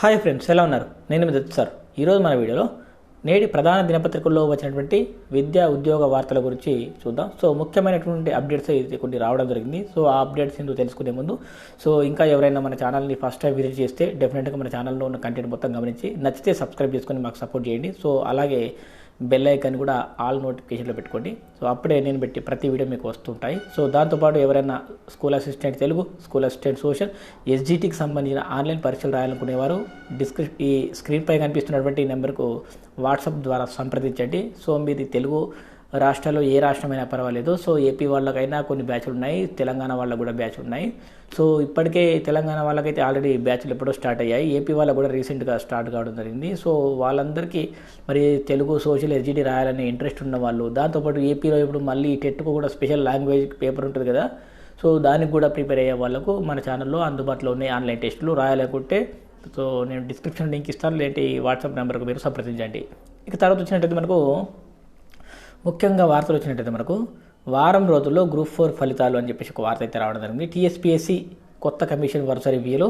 Hi friends ఎలా ఉన్నారు? నేను మీ దత్తు సార్. ఈరోజు మన వీడియోలో నేటి ప్రధాన దినపత్రికల్లో వచ్చినటువంటి విద్యా ఉద్యోగ వార్తల గురించి చూద్దాం. సో ముఖ్యమైనటువంటి అప్డేట్స్ అయితే కొన్ని రావడం జరిగింది. సో ఆ అప్డేట్స్ ఎందుకు తెలుసుకునే ముందు సో ఇంకా ఎవరైనా మన ఛానల్ని ఫస్ట్ టైం విజిట్ చేస్తే డెఫినెట్గా మన ఛానల్లో ఉన్న కంటెంట్ మొత్తం గమనించి నచ్చితే సబ్స్క్రైబ్ చేసుకొని మాకు సపోర్ట్ చేయండి. సో అలాగే బెల్ ఐకాన్ కూడా ఆల్ నోటిఫికేషన్లో పెట్టుకోండి. సో అప్పుడే నేను పెట్టి ప్రతి వీడియో మీకు వస్తుంటాయి. సో దాంతోపాటు ఎవరైనా school assistant Telugu school assistant social ఎస్జిటికి సంబంధించిన ఆన్లైన్ పరీక్షలు రాయాలనుకునేవారు డిస్క్రిప్ ఈ స్క్రీన్పై కనిపిస్తున్నటువంటి నెంబర్కు వాట్సాప్ ద్వారా సంప్రదించండి. సో మీది తెలుగు రాష్ట్రాల్లో ఏ రాష్ట్రమైనా పర్వాలేదు. సో ఏపీ వాళ్ళకైనా కొన్ని బ్యాచ్లు ఉన్నాయి. తెలంగాణ వాళ్ళకు కూడా బ్యాచ్లు ఉన్నాయి. సో ఇప్పటికే తెలంగాణ వాళ్ళకైతే ఆల్రెడీ బ్యాచ్లు ఎప్పుడో స్టార్ట్ అయ్యాయి. ఏపీ వాళ్ళకు కూడా రీసెంట్గా స్టార్ట్ కావడం జరిగింది. సో వాళ్ళందరికీ మరి తెలుగు సోషల్ ఎస్జిడి రాయాలనే ఇంట్రెస్ట్ ఉన్న వాళ్ళు దాంతోపాటు ఏపీలో ఇప్పుడు మళ్ళీ టెట్కు కూడా స్పెషల్ లాంగ్వేజ్ పేపర్ ఉంటుంది కదా. సో దానికి కూడా ప్రిపేర్ అయ్యే వాళ్ళకు మన ఛానల్లో అందుబాటులో ఉన్నాయి ఆన్లైన్ టెస్టులు. రాయాలనుకుంటే సో నేను డిస్క్రిప్షన్ లింక్ ఇస్తాను. లేదంటే ఈ వాట్సాప్ నెంబర్కు మీరు సంప్రదించండి. ఇక తర్వాత వచ్చినట్టయితే మనకు ముఖ్యంగా వార్తలు వచ్చినట్టయితే మనకు వారం రోజుల్లో గ్రూప్ ఫోర్ ఫలితాలు అని చెప్పేసి ఒక వార్త అయితే రావడం జరిగింది. టీఎస్పీఎస్సీ కొత్త కమిషన్ వరుస రివ్యూలో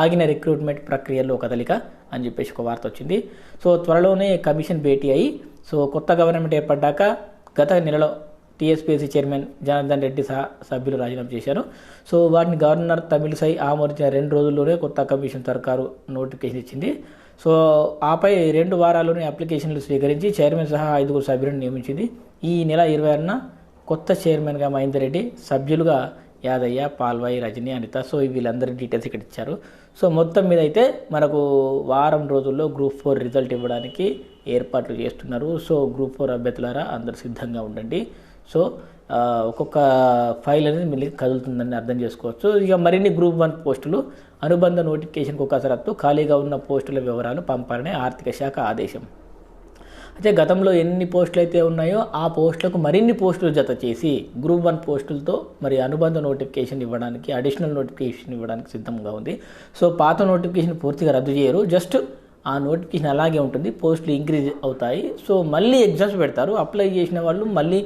ఆగిన రిక్రూట్మెంట్ ప్రక్రియలో కదలిక అని చెప్పేసి ఒక వార్త వచ్చింది. సో త్వరలోనే కమిషన్ భేటీ అయి సో కొత్త గవర్నమెంట్ ఏర్పడ్డాక గత నెలలో టీఎస్పీఎస్సీ చైర్మన్ జనార్దన్ రెడ్డి సహా సభ్యులు రాజీనామా చేశారు. సో వాటిని గవర్నర్ తమిళసై ఆమోదించిన రెండు రోజుల్లోనే కొత్త కమిషన్ సర్కారు నోటిఫికేషన్ ఇచ్చింది. సో ఆపై రెండు వారాల్లోనే అప్లికేషన్లు స్వీకరించి చైర్మన్ సహా ఐదుగురు సభ్యులను నియమించింది. ఈ నెల ఇరవై ఆరున కొత్త చైర్మన్గా మహేందర్ రెడ్డి సభ్యులుగా యాదయ్య పాల్వాయి రజని అనిత సో వీళ్ళందరి డీటెయిల్స్ ఇక్కడ ఇచ్చారు. సో మొత్తం మీద అయితే మనకు వారం రోజుల్లో గ్రూప్ ఫోర్ రిజల్ట్ ఇవ్వడానికి ఏర్పాట్లు చేస్తున్నారు. సో గ్రూప్ ఫోర్ అభ్యర్థులారా అందరు సిద్ధంగా ఉండండి. సో ఒక్కొక్క ఫైల్ అనేది మళ్ళీ కదులుతుందని అర్థం చేసుకోవచ్చు. ఇక మరిన్ని గ్రూప్ వన్ పోస్టులు అనుబంధ నోటిఫికేషన్కు కసరత్తు ఖాళీగా ఉన్న పోస్టుల వివరాలు పంపాలని ఆర్థిక శాఖ ఆదేశం. అయితే గతంలో ఎన్ని పోస్టులు అయితే ఉన్నాయో ఆ పోస్టులకు మరిన్ని పోస్టులు జత చేసి గ్రూప్ వన్ పోస్టులతో మరి అనుబంధ నోటిఫికేషన్ ఇవ్వడానికి అడిషనల్ నోటిఫికేషన్ ఇవ్వడానికి సిద్ధంగా ఉంది. సో పాత నోటిఫికేషన్ పూర్తిగా రద్దు చేయరు. జస్ట్ ఆ నోటిఫికేషన్ అలాగే ఉంటుంది. పోస్టులు ఇంక్రీజ్ అవుతాయి. సో మళ్ళీ ఎగ్జామ్స్ పెడతారు. అప్లై చేసిన వాళ్ళు మళ్ళీ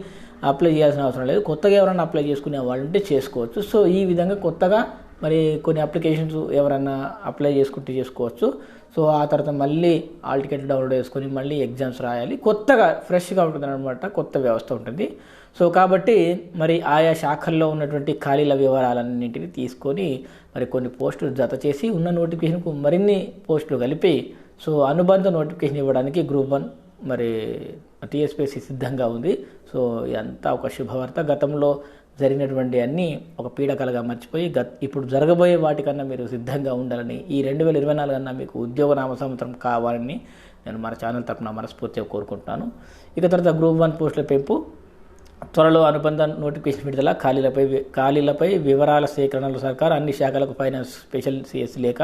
అప్లై చేయాల్సిన అవసరం లేదు. కొత్తగా ఎవరైనా అప్లై చేసుకునే వాళ్ళు ఉంటే చేసుకోవచ్చు. సో ఈ విధంగా కొత్తగా మరి కొన్ని అప్లికేషన్స్ ఎవరైనా అప్లై చేసుకుంటే చేసుకోవచ్చు. సో ఆ తర్వాత మళ్ళీ ఆల్ టికెట్ డౌన్లోడ్ చేసుకొని మళ్ళీ ఎగ్జామ్స్ రాయాలి. కొత్తగా ఫ్రెష్గా ఉంటుంది అనమాట కొత్త వ్యవస్థ ఉంటుంది. సో కాబట్టి మరి ఆయా శాఖల్లో ఉన్నటువంటి ఖాళీల వివరాలన్నింటినీ తీసుకొని మరి కొన్ని పోస్టులు జత చేసి ఉన్న నోటిఫికేషన్కు మరిన్ని పోస్టులు కలిపి సో అనుబంధ నోటిఫికేషన్ ఇవ్వడానికి గ్రూప్ వన్ మరి టీఎస్పీఎస్సీ సిద్ధంగా ఉంది. సో ఇదంతా ఒక శుభవార్త. గతంలో జరిగినటువంటి అన్నీ ఒక పీడకలుగా మర్చిపోయి గత ఇప్పుడు జరగబోయే వాటికన్నా మీరు సిద్ధంగా ఉండాలని ఈ రెండు వేల ఇరవై నాలుగు అన్నా మీకు ఉద్యోగ నామ సంవత్సరం కావాలని నేను మన ఛానల్ తరపున మనస్ఫూర్తిగా కోరుకుంటున్నాను. ఇక తర్వాత గ్రూప్ వన్ పోస్టుల పెంపు. త్వరలో అనుబంధ నోటిఫికేషన్ విడుదల. ఖాళీలపై ఖాళీలపై వివరాల సేకరణలు సర్కార్ అన్ని శాఖలకు ఫైనాన్స్ స్పెషల్ సిఎస్ లేక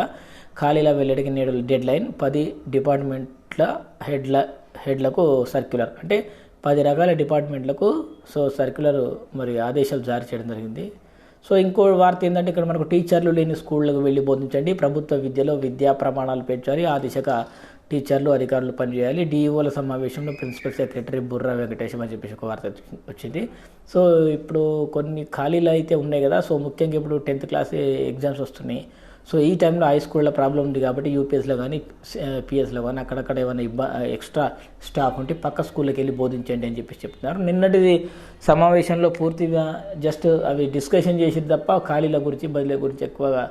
ఖాళీల వెల్లడికి నేడు డెడ్ లైన్ పది డిపార్ట్మెంట్ల హెడ్ల హెడ్లకు సర్క్యులర్. అంటే పది రకాల డిపార్ట్మెంట్లకు సో సర్క్యులర్ మరి ఆదేశాలు జారీ చేయడం జరిగింది. సో ఇంకో వార్త ఏంటంటే ఇక్కడ మనకు టీచర్లు లేని స్కూళ్ళకు వెళ్ళి బోధించండి. ప్రభుత్వ విద్యలో విద్యా ప్రమాణాలు పెంచాలి. ఆ దిశగా టీచర్లు అధికారులు పనిచేయాలి. డిఈఓల సమావేశంలో ప్రిన్సిపల్ సెక్రటరీ బుర్రా వెంకటేశం అని చెప్పేసి ఒక వార్త వచ్చింది. సో ఇప్పుడు కొన్ని ఖాళీలు అయితే ఉన్నాయి కదా. సో ముఖ్యంగా ఇప్పుడు టెన్త్ క్లాస్ ఎగ్జామ్స్ వస్తున్నాయి. సో ఈ టైంలో హై స్కూల్లో ప్రాబ్లం ఉంది కాబట్టి యూపీఎస్లో కానీ పిఎస్లో కానీ అక్కడక్కడ ఏమైనా ఇబ్బ ఎక్స్ట్రా స్టాఫ్ ఉంటే పక్క స్కూల్కి వెళ్ళి బోధించండి అని చెప్పేసి చెప్తున్నారు. నిన్నటిది సమావేశంలో పూర్తిగా జస్ట్ అవి డిస్కషన్ చేసి తప్ప ఖాళీల గురించి బదిలీ గురించి ఎక్కువగా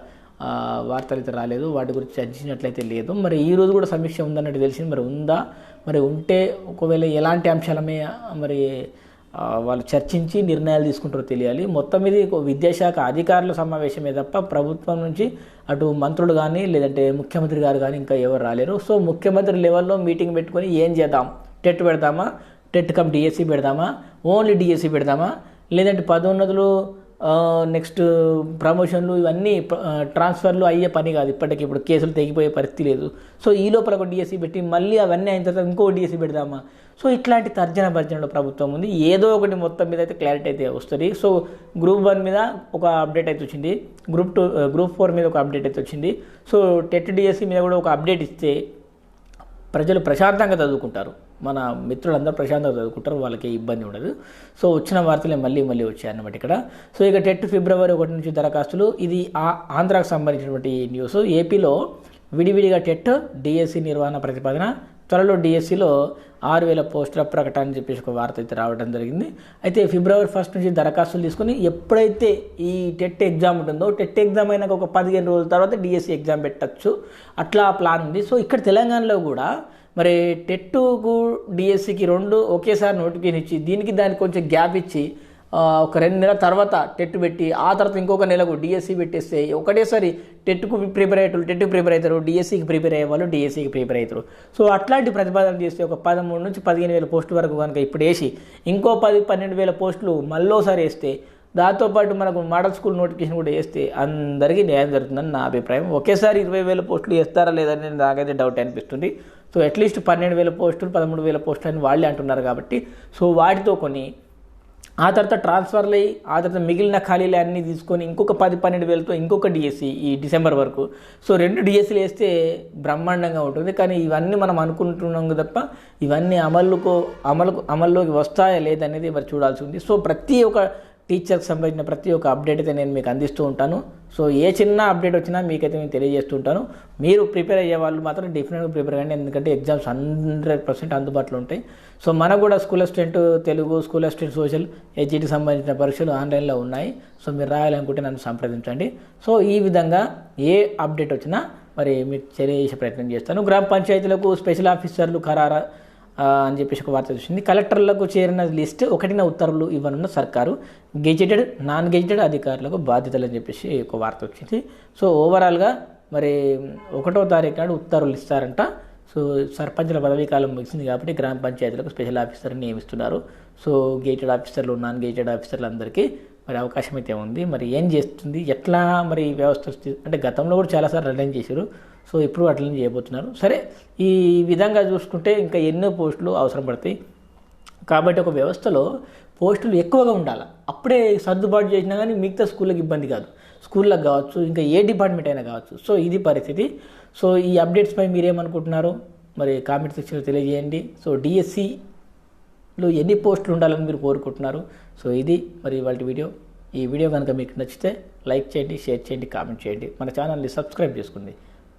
వార్తలు అయితే రాలేదు వాటి గురించి చర్చించినట్లయితే లేదు. మరి ఈ రోజు కూడా సమీక్ష ఉందన్నట్టు తెలిసింది. మరి ఉందా? మరి ఉంటే ఒకవేళ ఎలాంటి అంశాలమే మరి వాళ్ళు చర్చించి నిర్ణయాలు తీసుకుంటారో తెలియాలి. మొత్తం ఇది విద్యాశాఖ అధికారుల సమావేశమే తప్ప ప్రభుత్వం నుంచి అటు మంత్రులు కానీ లేదంటే ముఖ్యమంత్రి గారు కానీ ఇంకా ఎవరు రాలేరు. సో ముఖ్యమంత్రి లెవెల్లో మీటింగ్ పెట్టుకొని ఏం చేద్దాం? టెట్ పెడదామా? టెట్ కమ్ డిఎస్సి పెడదామా? ఓన్లీ డిఎస్సి పెడదామా? లేదంటే పదోన్నతులు నెక్స్ట్ ప్రమోషన్లు ఇవన్నీ ట్రాన్స్ఫర్లు అయ్యే పని కాదు. ఇప్పటికి ఇప్పుడు కేసులు తెగిపోయే పరిస్థితి లేదు. సో ఈ లోపల ఒక డిఎస్సి పెట్టి మళ్ళీ అవన్నీ అయిన తర్వాత ఇంకో డిఎస్సి పెడదామా? సో ఇట్లాంటి తర్జన భర్జనలో ప్రభుత్వం ఉంది. ఏదో ఒకటి మొత్తం మీద అయితే క్లారిటీ అయితే వస్తుంది. సో గ్రూప్ వన్ మీద ఒక అప్డేట్ అయితే వచ్చింది. గ్రూప్ టూ గ్రూప్ ఫోర్ మీద ఒక అప్డేట్ అయితే వచ్చింది. సో టెట్ డిఎస్సి మీద కూడా ఒక అప్డేట్ ఇస్తే ప్రజలు ప్రశాంతంగా చదువుకుంటారు. మన మిత్రులందరూ ప్రశాంతంగా చదువుకుంటారు వాళ్ళకి ఇబ్బంది ఉండదు. సో వచ్చిన వార్తలే మళ్ళీ మళ్ళీ వచ్చాయి అన్నమాట ఇక్కడ. సో ఇక టెట్ ఫిబ్రవరి ఒకటి నుంచి దరఖాస్తులు. ఇది ఆ ఆంధ్రాకు సంబంధించినటువంటి న్యూస్. ఏపీలో విడివిడిగా టెట్ డిఎస్సి నిర్వహణ ప్రతిపాదన. త్వరలో డిఎస్సిలో ఆరు వేల పోస్టుల ప్రకటన అని చెప్పేసి ఒక వార్త అయితే రావడం జరిగింది. అయితే ఫిబ్రవరి ఫస్ట్ నుంచి దరఖాస్తులు తీసుకుని ఎప్పుడైతే ఈ టెట్ ఎగ్జామ్ ఉంటుందో టెట్ ఎగ్జామ్ అయినాక ఒక పదిహేను రోజుల తర్వాత డిఎస్సి ఎగ్జామ్ పెట్టచ్చు. అట్లా ప్లాన్ ఉంది. సో ఇక్కడ తెలంగాణలో కూడా మరి టెట్టుకు డిఎస్సికి రెండు ఒకేసారి నోటిఫికేషన్ ఇచ్చి దీనికి దానికి కొంచెం గ్యాప్ ఇచ్చి ఒక రెండు నెలల తర్వాత టెట్ పెట్టి ఆ తర్వాత ఇంకొక నెలకు డిఎస్సి పెట్టేస్తే ఒకటేసారి టెట్కు ప్రిపేర్ అయ్యేటోళ్ళు టెట్కు ప్రిపేర్ అవుతారు డిఎస్సికి ప్రిపేర్ అయ్యే వాళ్ళు డిఎస్సికి ప్రిపేర్ అవుతారు. సో అట్లాంటి ప్రతిపాదన చేస్తే ఒక పదమూడు నుంచి పదిహేను వేల పోస్టుల వరకు కనుక ఇప్పుడు వేసి ఇంకో పది పన్నెండు వేల పోస్టులు మళ్ళోసారి వేస్తే దాంతోపాటు మనకు మోడల్ స్కూల్ నోటిఫికేషన్ కూడా వేస్తే అందరికీ న్యాయం జరుగుతుందని నా అభిప్రాయం. ఒకేసారి ఇరవై వేల పోస్టులు వేస్తారా లేదని నాకైతే డౌట్ అనిపిస్తుంది. సో అట్లీస్ట్ పన్నెండు వేల పోస్టులు పదమూడు వేల పోస్టులు అని వాళ్ళే అంటున్నారు కాబట్టి. సో వాటితో కొన్ని ఆ తర్వాత ట్రాన్స్ఫర్లు అయ్యి ఆ తర్వాత మిగిలిన ఖాళీలు అన్నీ తీసుకొని ఇంకొక పది పన్నెండు వేలతో ఇంకొక డిఎస్సి ఈ డిసెంబర్ వరకు. సో రెండు డిఎస్సీలు వేస్తే బ్రహ్మాండంగా ఉంటుంది. కానీ ఇవన్నీ మనం అనుకుంటున్నాం తప్ప ఇవన్నీ అమలుకు అమలుకు అమల్లోకి వస్తాయా లేదనేది మరి చూడాల్సి ఉంది. సో ప్రతి ఒక్క టీచర్కి సంబంధించిన ప్రతి ఒక్క అప్డేట్ అయితే నేను మీకు అందిస్తూ ఉంటాను. సో ఏ చిన్న అప్డేట్ వచ్చినా మీకైతే నేను తెలియజేస్తూ ఉంటాను. మీరు ప్రిపేర్ అయ్యే వాళ్ళు మాత్రం డెఫినెట్గా ప్రిపేర్ కండి ఎందుకంటే ఎగ్జామ్స్ హండ్రెడ్ పర్సెంట్ అందుబాటులో ఉంటాయి. సో మనకు కూడా school assistant Telugu school assistant social హెచ్ఈకి సంబంధించిన పరీక్షలు ఆన్లైన్లో ఉన్నాయి. సో మీరు రాయాలనుకుంటే నన్ను సంప్రదించండి. సో ఈ విధంగా ఏ అప్డేట్ వచ్చినా మరి మీకు తెలియజేసే ప్రయత్నం చేస్తాను. గ్రామ పంచాయతీలకు స్పెషల్ ఆఫీసర్లు ఖరారా అని చెప్పేసి ఒక వార్త వచ్చింది కలెక్టర్లకు చేరిన లిస్ట్ ఒకటిన ఉత్తర్వులు ఇవ్వనున్న సర్కారు గెజిటెడ్ నాన్ గెజిటెడ్ అధికారులకు బాధ్యతలు అని చెప్పేసి ఒక వార్త వచ్చింది. సో ఓవరాల్గా మరి ఒకటో తారీఖు నాడు ఉత్తర్వులు ఇస్తారంట. సో సర్పంచుల పదవీ కాలం ముగిసింది కాబట్టి గ్రామ పంచాయతీలకు స్పెషల్ ఆఫీసర్ని నియమిస్తున్నారు. సో గేటెడ్ ఆఫీసర్లు నాన్ గేటెడ్ ఆఫీసర్లు అందరికీ మరి అవకాశం అయితే ఉంది. మరి ఏం చేస్తుంది? ఎట్లా మరి వ్యవస్థ అంటే గతంలో కూడా చాలాసార్లు రిలైన్ చేశారు. సో ఇప్పుడు అట్లనే చేయబోతున్నారు. సరే ఈ విధంగా చూసుకుంటే ఇంకా ఎన్నో పోస్టులు అవసరం పడతాయి. కాబట్టి ఒక వ్యవస్థలో పోస్టులు ఎక్కువగా ఉండాలి. అప్పుడే సర్దుబాటు చేసినా కానీ మిగతా స్కూళ్ళకి ఇబ్బంది కాదు. స్కూళ్ళకి కావచ్చు ఇంకా ఏ డిపార్ట్మెంట్ అయినా కావచ్చు. సో ఇది పరిస్థితి. సో ఈ అప్డేట్స్పై మీరేమనుకుంటున్నారు? మరి కామెంట్ సెక్షన్లో తెలియజేయండి. సో డిఎస్సిలో ఎన్ని పోస్టులు ఉండాలని మీరు కోరుకుంటున్నారు? సో ఇది మరి ఇవాళ వీడియో. ఈ వీడియో కనుక మీకు నచ్చితే లైక్ చేయండి షేర్ చేయండి కామెంట్ చేయండి. మన ఛానల్ని సబ్స్క్రైబ్ చేసుకోండి.